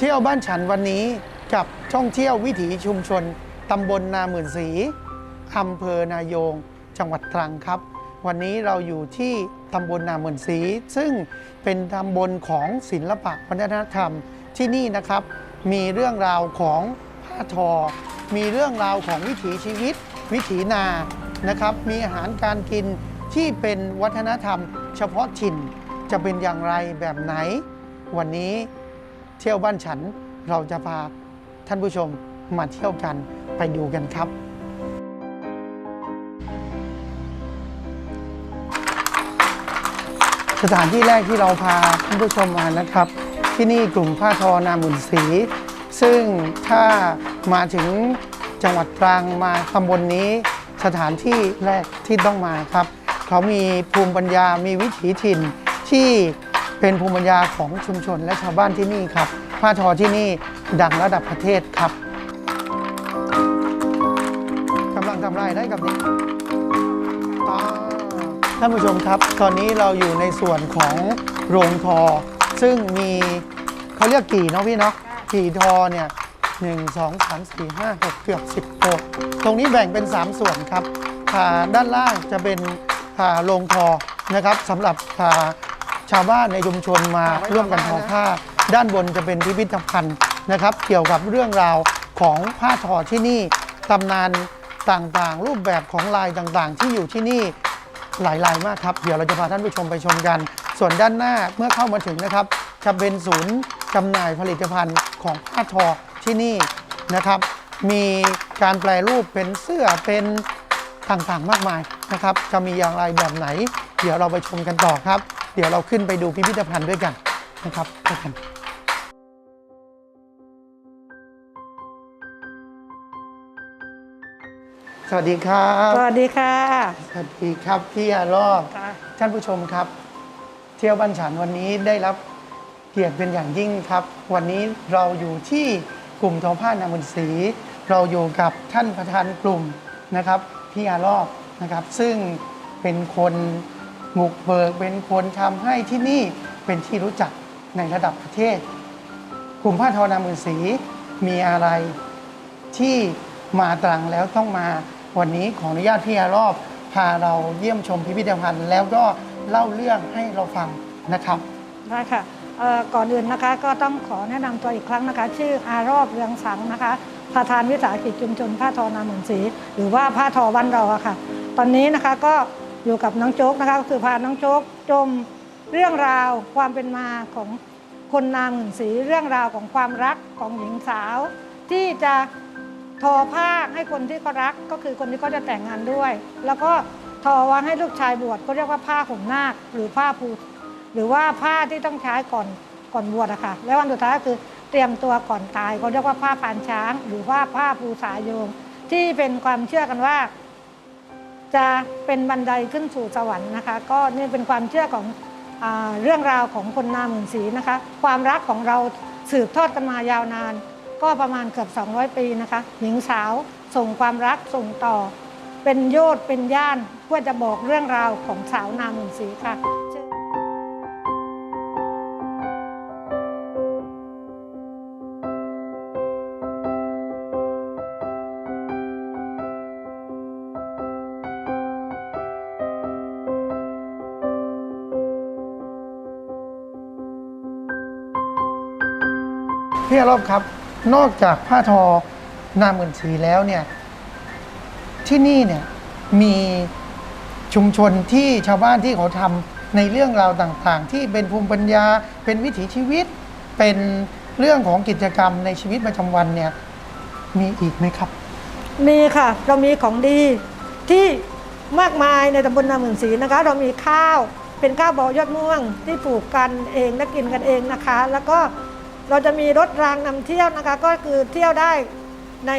เที่ยวบ้านฉันวันนี้กับท่องเที่ยววิถีชุมชนตำบลนาหมื่นศรีอำเภอนายง จังหวัดตรังครับ วันนี้เราอยู่ที่ตำบลนาหมื่นศรีซึ่งเป็นตำบลของศิลปะวัฒนธรรมที่นี่นะครับ มีเรื่องราวของผ้าทอ มีเรื่องราวของวิถีชีวิต วิถีนานะครับ มีอาหารการกินที่เป็นวัฒนธรรม เฉพาะถิ่นจะเป็นอย่างไรแบบไหน วันนี้ เที่ยวบ้านฉัน เราจะพาท่านผู้ชมมาเที่ยวกันไปดูกันครับสถานที่แรกที่เราพาท่านผู้ชมมานะครับ ที่นี่กลุ่มผ้าทอนามุนศรีซึ่งถ้ามาถึงจังหวัดตรังมาตำบลนนี้สถานที่แรกที่ต้องมาครับ เขามีภูมิปัญญามีวิถีถิ่นที่ เป็นภูมิปัญญาของชุมชนและชาวบ้านที่นี่ครับ ผ้าทอที่นี่ดังระดับประเทศครับกำลังทำไรได้กับนี้ท่านผู้ชมครับ ตอนนี้เราอยู่ในส่วนของโรงทอ ซึ่งมีเขาเรียกกี่เนาะพี่เนาะกี่ทอเนี่ยหนึ่งสองสามสี่ห้าหกเกือบสิบตัวตรงนี้แบ่งเป็น 3 ส่วนครับอ่าด้านล่างจะเป็นอ่าโรงทอนะครับสำหรับอ่า ชาวบ้านในชุมชนมาร่วมกันทอผ้า ด้านบนจะเป็นพิพิธภัณฑ์นะครับ เกี่ยวกับเรื่องราวของผ้าทอที่นี่ตำนานต่างๆ รูปแบบของลายต่างๆ ที่อยู่ที่นี่หลายลายมากครับ เดี๋ยวเราจะพาท่านผู้ชมไปชมกัน ส่วนด้านหน้าเมื่อเข้ามาถึงนะครับ จะเป็นศูนย์จำหน่ายผลิตภัณฑ์ของผ้าทอที่นี่นะครับ มีการแปลรูปเป็นเสื้อเป็นต่างๆมากมายนะครับ จะมีอย่างไรแบบไหน เดี๋ยวเราไปชมกันต่อครับ เดี๋ยวเราขึ้นไปดูพิพิธภัณฑ์ด้วยกันนะครับไปกันสวัสดีครับ สวัสดีค่ะ สวัสดีครับพี่อารอบท่านผู้ชมครับ เที่ยวบ้านฉันวันนี้ได้รับเกียรติเป็นอย่างยิ่งครับ วันนี้เราอยู่ที่กลุ่มทอผ้านามุนศรีเราอยู่กับท่านประธานกลุ่มนะครับพี่อารอบนะครับ ซึ่งเป็นคน บุกเบิกเป็นคนทำให้ที่นี่เป็นที่รู้จักในระดับประเทศ กลุ่มผ้าทอนามุนศรีมีอะไรที่มาตรังแล้วต้องมาวันนี้ขออนุญาตพี่อารอบ พาเราเยี่ยมชมพิพิธภัณฑ์ แล้วก็เล่าเรื่องให้เราฟังนะครับได้ค่ะก่อนอื่นนะคะก็ต้องขอแนะนำตัวอีกครั้งนะคะ ชื่ออารอบเรืองสังนะคะประธานวิสาหกิจชุมชนผ้าทอนาหมื่นศรีหรือว่าผ้าทอบ้านเราอะค่ะ ตอนนี้นะคะก็ อยู่กับน้องโจ๊กนะคะก็คือพาน้องโจ๊กชมเรื่องราวความเป็นมาของคนนาหมื่นศรีเรื่องราวของความรักของหญิงสาว ที่จะทอผ้าให้คนที่เขารักก็คือคนที่เขาจะแต่งงานด้วย แล้วก็ทอไว้ให้ลูกชายบวชก็เรียกว่าผ้าห่มนาคหรือผ้าภูหรือว่าผ้าที่ต้องใช้ก่อนก่อนบวชอะค่ะและวันสุดท้ายก็คือเตรียมตัวก่อนตายเขาเรียกว่าผ้าพานช้าง หรือว่าผ้าภูสายโยงที่เป็นความเชื่อกันว่า จะเป็นบันไดขึ้นสู่สวรรค์นะคะ ก็นี่เป็นความเชื่อของอเรื่องราวของคนนาหมื่นสีนะคะ ความรักของเราสืบทอดกันมายาวนาน ก็ประมาณเกือบ 200 ปีนะคะ หญิงสาวส่งความรักส่งต่อ เป็นโยธเป็นย่านเพื่อจะบอกเรื่องราวของสาวนาหมื่นสีค่ะ พี่อารอบครับ นอกจากผ้าทอนาหมื่นสีแล้วเนี่ย ที่นี่เนี่ยมีชุมชนที่ชาวบ้านที่เขาทำในเรื่องราวต่างๆ ที่เป็นภูมิปัญญา เป็นวิถีชีวิต เป็นเรื่องของกิจกรรมในชีวิตประจำวันเนี่ย มีอีกไหมครับ มีค่ะ เรามีของดีที่มากมายในตำบลนาหมื่นศรีนะคะ เรามีข้าวเป็นข้าวบอยอดม่วงที่ปลูกกันเองและกินกันเองนะคะ แล้วก็ เราจะมีรถรางนำเที่ยวนะคะ ก็คือเที่ยวได้ใน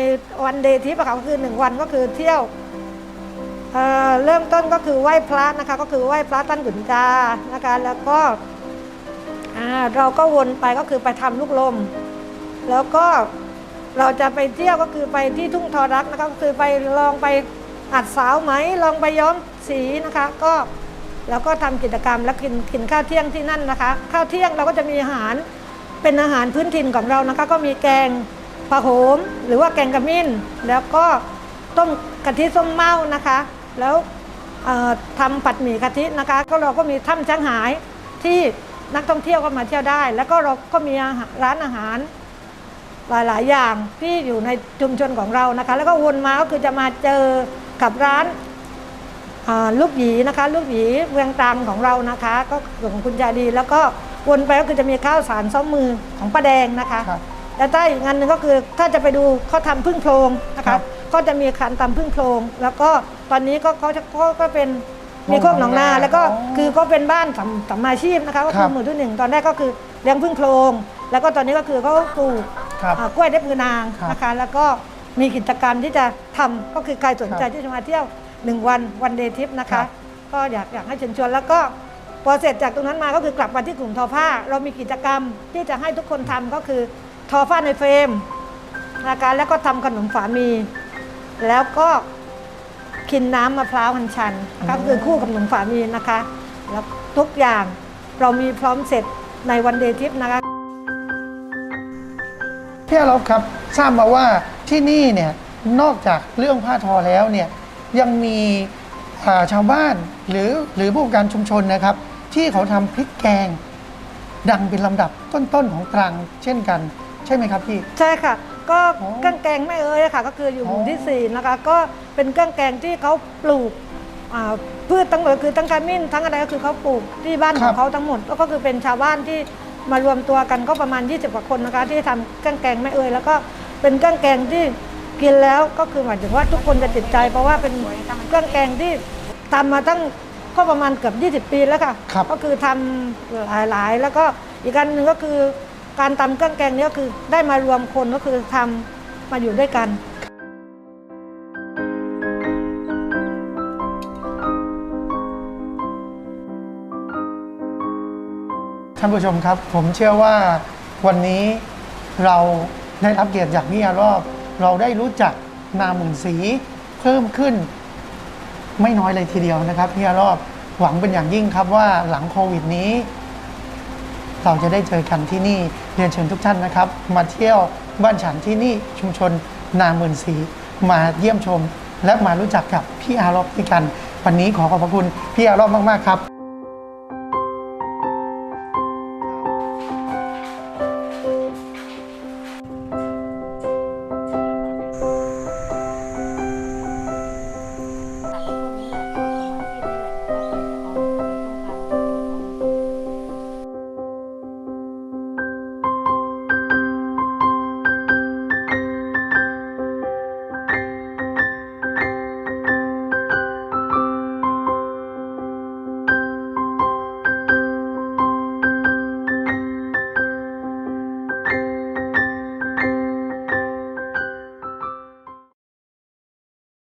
วันเดย์ทิปอะค่ะก็คือหนึ่งวันก็คือเที่ยวเเริ่มต้นก็คือไหว้พระนะคะ ก็คือไหว้พระตั้นหยุนจานะคะ แล้วก็เราก็วนไปก็คือไปทำลูกลม แล้วก็เราจะไปเที่ยวก็คือไปที่ทุ่งทอรักนะคะก็คือไปลองไปอัดสาวไหมลองไปย้อมสีนะคะ ก็แล้วก็ทำกิจกรรมแล้วกินกินข้าวเที่ยงที่นั่นนะคะ ข้าวเที่ยงเราก็จะมีอาหาร เป็นอาหารพื้นถิ่นของเรานะคะ ก็มีแกงผาโหมหรือว่าแกงกระมิ้น แล้วก็ต้มกะทิส้มเม่านะคะ แล้วเอ่อทำผัดหมี่กะทินะคะ ก็เราก็มีถ้ำช้างหายที่นักท่องเที่ยวก็มาเที่ยวได้ แล้วก็เราก็มีร้านอาหารหลาย ๆ อย่างที่อยู่ในชุมชนของเรานะคะ แล้วก็วนมาก็คือจะมาเจอกับร้านลูกหยีนะคะ ลูกหยีเมืองตรังของเรานะคะ ก็ของคุณยาดีแล้วก็ วนไปก็คือจะมีข้าวสารซ้อมมือของป้าแดงนะคะครับ แล้วใต้อีกงานหนึ่งก็คือถ้าจะไปดูเขาทำพึ่งโพรงนะครัคะ บก็จะมีการทำพึ่งโพรง แล้วก็ตอนนี้ก็เขาจะก็ก็เป็นมีโรงโคกหนองนาหนองนาแล้วก็อ๋อคือก็เป็นบ้านสำสำมาชีพนะคะก็คคืรัอบหมู่ที่หนึ่งตอนแรกก็คือเลี้ยงพึ่งโพรง แล้วก็ตอนนี้ก็คือเขาปลูกครับอ่ากล้วยเด็บมือนางครับนะคะ แล้วก็มีกิจกรรมที่จะทำก็คือใครสนใจครับที่จะมาเที่ยวหนึ่งวันวันเดย์ทริปนะครัคะ บ ก็อยากอยากให้เชิญชวนแล้วก็ พอเสร็จจากตรงนั้นมาก็คือกลับมาที่กลุ่มทอผ้า เรามีกิจกรรมที่จะให้ทุกคนทำก็คือทอผ้าในเฟรมนะคะแล้วก็ทำขนมฝามี แล้วก็กินน้ำมะพร้าวหันชัน ก็คือคู่กับขนมฝามีนะคะ แล้วทุกอย่างเรามีพร้อมเสร็จในวันเดทิปนะคะพี่อาลบครับทราบมาว่าที่นี่เนี่ยนอกจากเรื่องผ้าทอแล้วเนี่ยยังมีชาวบ้านหรือหรือผู้ประกการชุมชนนะครับ ที่เขาทำพริกแกง ดังเป็นลำดับต้นๆของตรัง เช่นกัน ใช่ไหมครับพี่ ใช่ค่ะ ก็อ๋อเครื่องแกงแม่เอ้ยค่ะ ก็คืออยู่หมู่อ๋อที่สี่นะคะ ก็เป็นเครื่องแกงที่เขาปลูกอ่าพืชทั้งหมดคือทั้งขมิ้นทั้งอะไรก็คือเขาปลูกที่บ้านของเขาทั้งหมดแล้วก็คือเป็นชาวบ้านที่มารวมตัวกันก็ประมาณ 20กว่าคนนะคะที่ทำเครื่องแกงแม่เอ้ยแล้วก็เป็นเครื่องแกงที่กินแล้วก็คือหมายถึงว่าทุกคนจะติดใจ เพราะว่าเป็นเครื่องแกงที่ทำมาตั้ง ก็ประมาณเกือบ 20 ปีแล้วค่ะ ครับ ก็คือทำหลายๆ แล้วก็อีกการหนึ่งก็คือการตำเครื่องแกงนี้ก็คือได้มารวมคนก็คือทำมาอยู่ด้วยกัน ท่านผู้ชมครับ ผมเชื่อว่าวันนี้เราได้รับเกียรติจากพี่อารอบ เราได้รู้จักนาหมุนสีเพิ่มขึ้น ไม่น้อยเลยทีเดียวนะครับพี่อารอบหวังเป็นอย่างยิ่งครับว่าหลังโควิดนี้ เราจะได้เจอกันที่นี่เรียนเชิญทุกท่านนะครับ มาเที่ยวบ้านฉันที่นี่ชุมชนนาเมื่นสีมาเยี่ยมชม และมารู้จักกับพี่อารอบด้วยกัน วันนี้ขอขอบพระคุณพี่อารอบมากๆครับ